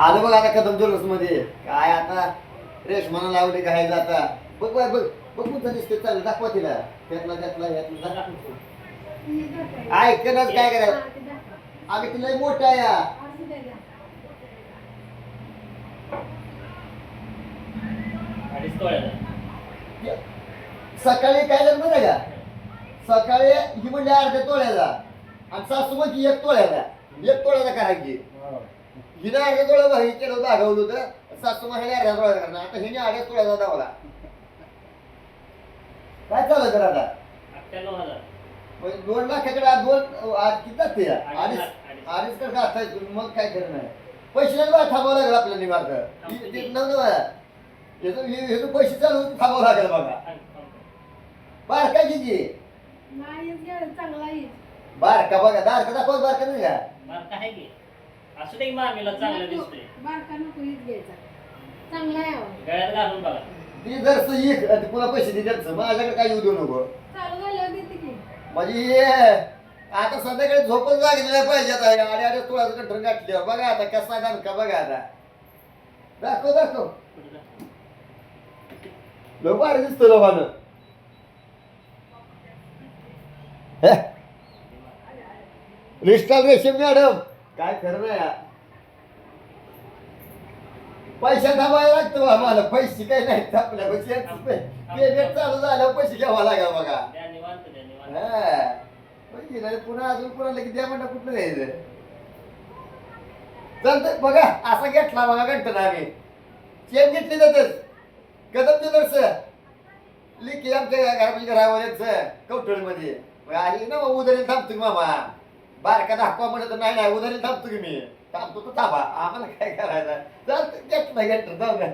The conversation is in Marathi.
आलं बघ आता कदम ज्वेलर्समध्ये काय आता रेशमाना लावले काय जाता बघ बघ बघ बघ कोणतं दिसते चालेल दाखवा तिला. त्यातला त्यातला ह्यातला दाखव. काय करायचं? आम्ही तिला मोठा आहे. या. सकाळी काय झालं आहे का? सकाळी ही म्हणजे अर्ध्या तोळ्याला. आणि सासू म्हणजे एक तोळ्याला. एक तोळ्याला करायची. हिने अर्ध्या तोळ्या भाई केलं दाखवलं होतं सासू म्हणजे अर्ध्या तोळ्याला करणार आता हिने अर्ध्या तोळ्याला दाखवला काय चालू कर आता? अठ्ठ्याण्णव हजार. म्हणजे दोन लाखाकडे आज दोन आज किती जाते? अडीच अडीच कडे आता मग काय करणार आहे पैसे थांबावं लागेल आपल्याला निवार्त याचं याचं पैसे चालू थांबावं लागेल बघा. बार काय किती? बारका बघा दारका दाखवा बारका नाही बारका की? असू दे की मामीला चांगलं दिसतंय. चांगला. गळ्यात घालून बघा. ती जर एक आणि पुन्हा पैसे दे त्यांचं माझ्याकडे काय येऊ देऊ नको चालू झाल्यावर देते की. म्हणजे हे आता संध्याकाळी झोपच लागलेल्या पाहिजे आता. आडे आडे तुळाचं कंठण गाठल्यावर बघा आता कसा बघा आता. दाखव भारी दिसतो लोकांना रेशीम मॅडम काय खरं नाही हा. पैसा थांबायला लागतो आम्हाला. पैसे काही नाहीत आपल्या पेमेंट चालू झाल्यावर पैसे घ्यावा लागेल बघा. द्या निवांत द्या निवांत. हा. पैसे नाही, पुन्हा अजून पुन्हा लगेच द्या म्हणलं कुठलं द्यायचं चालतंय बघा. असा घेतला बघा गंटन आम्ही. चेन घेतली जातच. कदम ज्वेलर्स लिखी आमच्या घरामध्ये घरामध्ये कवठळीमध्ये आहे ना मग उधारी थांबतो मामा. बारका दाखवा म्हणत तर नाही नाही उधारी थांबतो की मी. थांबतो तर थांबा. आम्हाला काय करायचं? चालतं घेतलं घेतलं जाऊ ना